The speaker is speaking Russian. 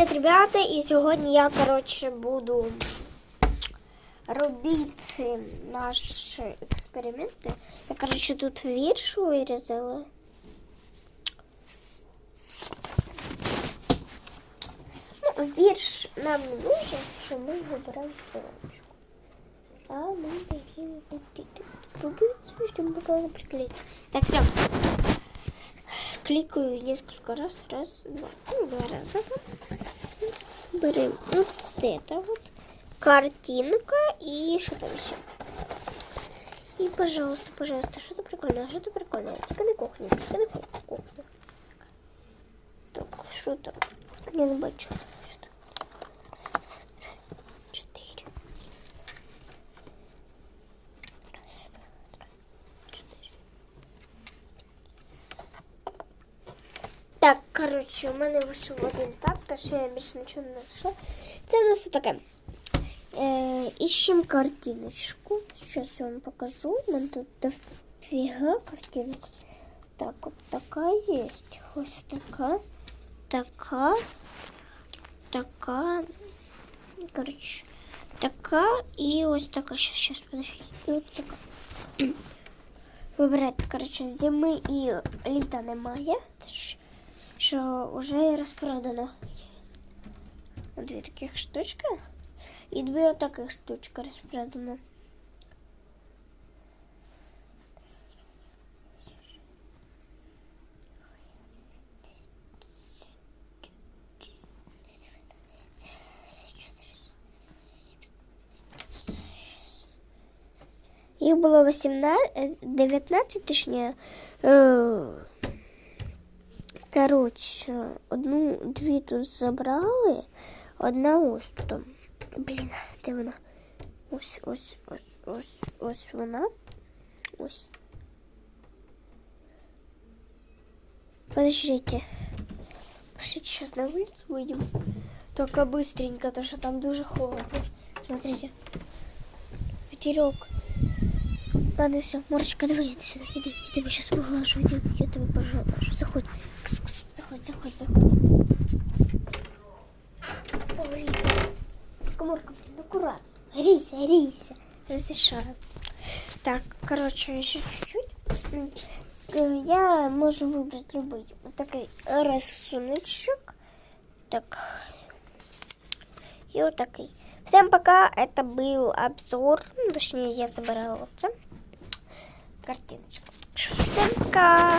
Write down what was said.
Привіт, ребята! І сьогодні я, коротше, буду робити наші експерименти. Я, коротше, тут вірш вирізала. Ну, вірш нам не нужен, що ми вибираємо стороночку. А ми даємо вот это. Пуговицу, чтобы было приклеиться. Так, все. Кликаю несколько раз. Раз, два. Ну, два раза. Берем вот это вот. Картинка и что там еще. И, пожалуйста, пожалуйста, что-то прикольное, что-то прикольное. Только на кухне, только на кух- кухне. Так, что там? Я не бачу. Так, коротше, у мене вийшов один так, та що я більше нічого не знайшла. Це у нас таке. Е, ищем картиночку. Сейчас я вам покажу. У мене тут дофига картинок. Так, вот такая есть. Ось така. Така. Така. Короче, така і ось така. Сейчас, сейчас, подождите. І от така. Вибирайте, коротше, зими і літа немає. Тож, Що вже розпродано. Дві таких штучки. І дві отаких штучки розпродано. Їх було 18, 19, точніше. Е, Коротше, одну, дві тут забрали, одна ось тут. Блін, де вона? Ось, ось, ось, ось, ось вона. Ось. Подождите. Пошлите сейчас на улицу выйдем. Только быстренько, потому что там дуже холодно. Смотрите. Ветерок. Ладно, все. Морочка, давай иди сюда. Иди, я тебя сейчас поглажу. Иди, я тебя поглажу. Заходь. Кс, кс, Заходь, заходь, заходь. О, Рися. Коморка, блин, аккуратно. Рися, Рися. Разрешаю. Так, короче, еще чуть-чуть. Э, Я могу выбрать любой вот такой рисуночек. Так. И вот такой. Всем пока. Это был обзор. Ну, Точнее, я собирала. Картиночку. Всем пока.